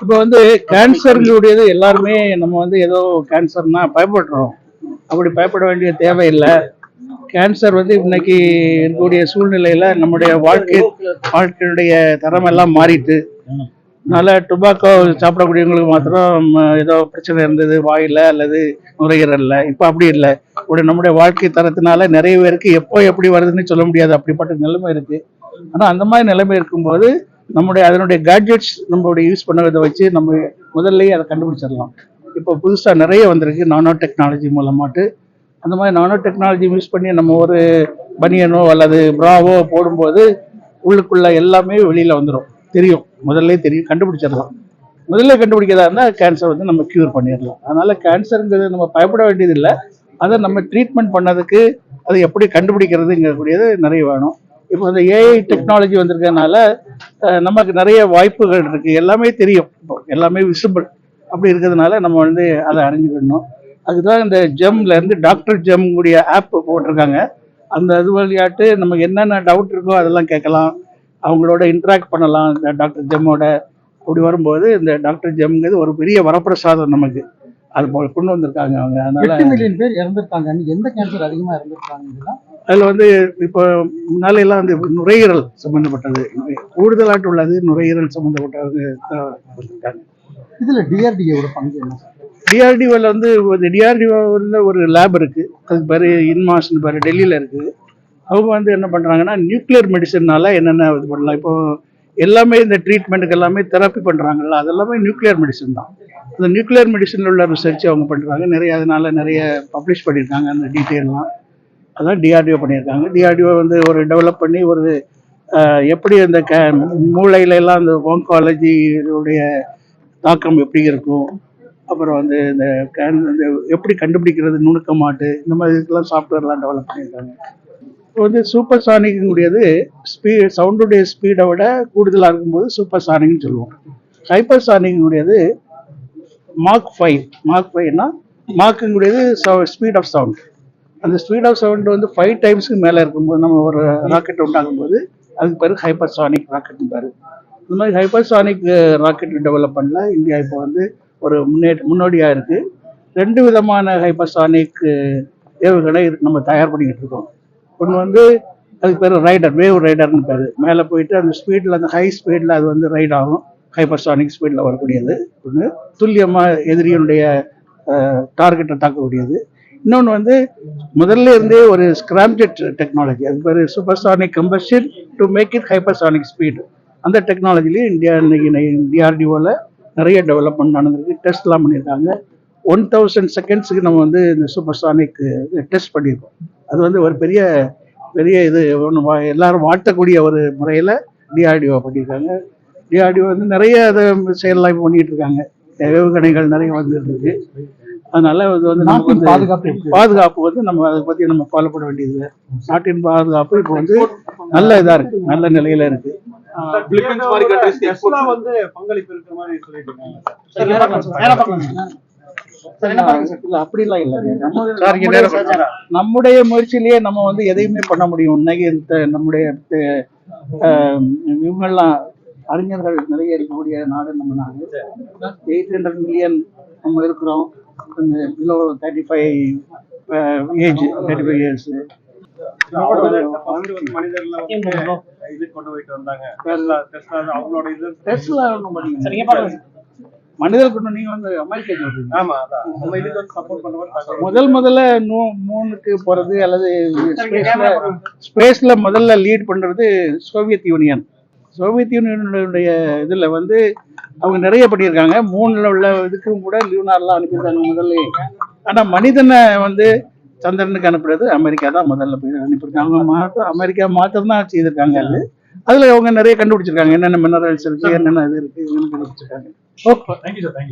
இப்போ வந்து கேன்சர்களுடையது எல்லாருமே நம்ம வந்து ஏதோ கேன்சர்னா பயப்படுறோம். அப்படி பயப்பட வேண்டிய தேவையில்லை. கேன்சர் வந்து இன்னைக்கு இருக்கக்கூடிய சூழ்நிலையில நம்முடைய வாழ்க்கை வாழ்க்கையுடைய தரம் எல்லாம் மாறிட்டு அதனால டுபாக்கோ சாப்பிடக்கூடியவங்களுக்கு மாத்திரம் ஏதோ பிரச்சனை இருந்தது வாயில அல்லது நுரையீரல்ல. இப்போ அப்படி இல்லை. இப்படி நம்முடைய வாழ்க்கை தரத்தினால நிறைய பேருக்கு எப்போ எப்படி வருதுன்னு சொல்ல முடியாது. அப்படிப்பட்ட நிலைமை இருக்கு. ஆனா அந்த மாதிரி நிலைமை இருக்கும்போது நம்முடைய அதனுடைய கேட்ஜெட்ஸ் நம்மளுடைய யூஸ் பண்ணதை வச்சு நம்ம முதல்லயே அதை கண்டுபிடிச்சிடலாம். இப்போ புதுசாக நிறைய வந்திருக்கு நானோ டெக்னாலஜி மூலமாட்டு. அந்த மாதிரி நானோ டெக்னாலஜி யூஸ் பண்ணி நம்ம ஒரு பனியனோ அல்லது ப்ராவோ போடும்போது உள்ளுக்குள்ள எல்லாமே வெளியில் வந்துடும் தெரியும். முதல்ல தெரியும். கண்டுபிடிச்சிடலாம். முதல்ல கண்டுபிடிக்கிறதா இருந்தால் கேன்சர் வந்து நம்ம க்யூர் பண்ணிடலாம். அதனால் கேன்சருங்கிறது நம்ம பயப்பட வேண்டியதில்லை. அதை நம்ம ட்ரீட்மெண்ட் பண்ணதுக்கு அதை எப்படி கண்டுபிடிக்கிறதுங்கக்கூடியது நிறைய வேணும். இப்போ இந்த ஏஐ டெக்னாலஜி வந்திருக்கனால நமக்கு நிறைய வாய்ப்புகள் இருக்குது எல்லாமே தெரியும். இப்போ எல்லாமே விசிபிள் அப்படி இருக்கிறதுனால நம்ம வந்து அதை அறிஞ்சுக்கணும். அதுதான் இந்த ஜெம்லேருந்து டாக்டர் ஜெம் ஆப் போட்டிருக்காங்க. அந்த இது வழியாட்டு நமக்கு என்னென்ன டவுட் இருக்கோ அதெல்லாம் கேட்கலாம். அவங்களோட இன்ட்ராக்ட் பண்ணலாம். இந்த டாக்டர் ஜெம்மோட அப்படி வரும்போது இந்த டாக்டர் ஜெம்ங்கிறது ஒரு பெரிய வரப்பிரசாதம் நமக்கு. அது போல் கொண்டு வந்திருக்காங்க அவங்க. அதனால மில்லியன் பேர் இறந்துருக்காங்க. எந்த கேன்சர் அதிகமாக இறந்துருக்காங்கன்னா அதில் வந்து இப்போ முன்னால எல்லாம் வந்து நுரையீரல் சம்பந்தப்பட்டது. கூடுதலாட்டு உள்ளது நுரையீரல் வந்திருக்காங்க இதுல டிஆர்டிஏவோட பங்கு என்ன? டிஆர்டிஓவில் வந்து டிஆர்டிஓவில் ஒரு லேப் இருக்கு. அதுக்கு பேர் இன்மாஸ்னு பேர். டெல்லியில் இருக்குது அவங்க வந்து என்ன பண்ணுறாங்கன்னா நியூக்ளியர் மெடிசன்னால என்னென்ன இது பண்ணலாம். இப்போ எல்லாமே இந்த ட்ரீட்மெண்ட்டுக்கு எல்லாமே தெரப்பி பண்ணுறாங்கல்ல அது எல்லாமே நியூக்ளியர் மெடிசன் தான். அந்த நியூக்ளியர் மெடிசனில் உள்ள ரிசர்ச் அவங்க பண்ணுறாங்க நிறைய அதனால நிறைய பப்ளிஷ் பண்ணியிருக்காங்க அந்த டீட்டெயில்லாம் அதான் டிஆர்டிஓ பண்ணியிருக்காங்க. டிஆர்டிஓ வந்து ஒரு டெவலப் பண்ணி ஒரு எப்படி அந்த கே மூளையில எல்லாம் அந்த ஓங்காலஜியுடைய தாக்கம் எப்படி இருக்கும்? அப்புறம் வந்து இந்த கேன் இந்த எப்படி கண்டுபிடிக்கிறது நுணுக்கமாட்டு இந்த மாதிரி இதுக்கெல்லாம் சாஃப்ட்வேர்லாம் டெவலப் பண்ணியிருக்காங்க. இப்போ வந்து சூப்பர் சானிக்குடையது ஸ்பீ சவுண்டுடைய ஸ்பீடை விட கூடுதலாக இருக்கும்போது சூப்பர் சானிக்னு சொல்லுவோம் ஹைப்பர் சானிக்குடையது மார்க் ஃபைவ் மார்க் ஃபைவ்னா மார்க்குங்கிறது ஸ்பீட் ஆஃப் சவுண்ட் அந்த ஸ்பீட் ஆஃப் சவுண்ட் வந்து ஃபைவ் டைம்ஸ்க்கு மேலே இருக்கும்போது நம்ம ஒரு ராக்கெட் உண்டாகும்போது அதுக்கு பேர் ஹைப்பர் சானிக் ராக்கெட் பேர் இந்த மாதிரி ஹைப்பர் சானிக் ராக்கெட் பண்ணல இந்தியா இப்போ வந்து ஒரு முன்னே முன்னோடியாக இருக்குது ரெண்டு விதமான ஹைப்பர்சானிக் uh, ஏவுகணை நம்ம தயார் பண்ணிக்கிட்டு இருக்கோம். ஒன்று வந்து அதுக்கு பேர் ரைடர் வேவ் ரைடர்னு பேர். மேலே போயிட்டு அந்த ஸ்பீடில் அந்த ஹை ஸ்பீடில் அது வந்து ரைட் ஆகும். ஹைப்பர்சானிக் ஸ்பீடில் வரக்கூடியது. ஒன்று துல்லியமாக எதிரியனுடைய டார்கெட்டை uh, தாக்கக்கூடியது. இன்னொன்று வந்து முதல்ல இருந்தே ஒரு ஸ்கிராம்ஜெட் டெக்னாலஜி அது பேர் supersonic combustion to make it hypersonic speed அந்த டெக்னாலஜிலையும் இந்தியா இன்னைக்கு டிஆர்டிஓவில் நிறைய டெவலப்மெண்ட் நடந்திருக்கு. டெஸ்ட்லாம் பண்ணியிருக்காங்க. ஒன் தௌசண்ட் செகண்ட்ஸுக்கு நம்ம வந்து இந்த சூப்பர்சானிக் டெஸ்ட் பண்ணியிருக்கோம். அது வந்து ஒரு பெரிய பெரிய இது ஒன்று வா எல்லாரும் வாழ்த்தக்கூடிய ஒரு முறையில் டிஆர்டிஓ பண்ணியிருக்காங்க. டிஆர்டிஓ வந்து நிறைய அதை செயல்லாம் பண்ணிகிட்டு இருக்காங்க. ஏவுகணைகள் நிறைய வந்துட்டு இருக்கு. அதனால இது வந்து நமக்கு வந்து பாதுகாப்பு வந்து நம்ம அதை பற்றி நம்ம ஃபாலோ பண்ண வேண்டியது. நாட்டின் பாதுகாப்பு இப்போ வந்து நல்ல இதாக இருக்கு. நல்ல நிலையில இருக்கு. வந்து பங்களிப்பு இருக்கிற மாதிரி சொல்லிட்டு அப்படிலாம் இல்லை. சார், இங்க நேரா பாருங்க. நம்முடைய முயற்சியிலேயே நம்ம வந்து எதையுமே பண்ண முடியும். இன்னைக்கு இந்த நம்முடைய இவங்கெல்லாம் அறிஞர்கள் நிறைய இருக்கக்கூடிய நாடு நம்ம நாடு. எயிட் ஹண்ட்ரட் மில்லியன் நம்ம இருக்கிறோம். Below thirty five age thirty five years. மனிதர் கொண்டு நீங்க வந்து அமெரிக்கா சொல்றீங்க முதல் முதல்ல மூணுக்கு போறது அல்லது ஸ்பேஸ்ல முதல்ல லீட் பண்றது சோவியத் யூனியன் சோவியத் யூனியனுடைய இதில் வந்து அவங்க நிறைய பண்ணியிருக்காங்க. மூணுல உள்ள இதுக்கும் கூட லியூனார்லாம் அனுப்பியிருக்காங்க முதல்ல. ஆனால் மனிதனை வந்து சந்திரனுக்கு அனுப்புறது அமெரிக்கா தான் முதல்ல போய் அனுப்பியிருக்காங்க. அவங்க மாற்றம் அமெரிக்கா மாற்றம் தான் செய்திருக்காங்க அது. அதுல அவங்க நிறைய கண்டுபிடிச்சிருக்காங்க. என்னென்ன மினரல்ஸ் இருக்குது என்னென்ன இது இருக்குது கண்டுபிடிச்சிருக்காங்க. Thank you sir thank you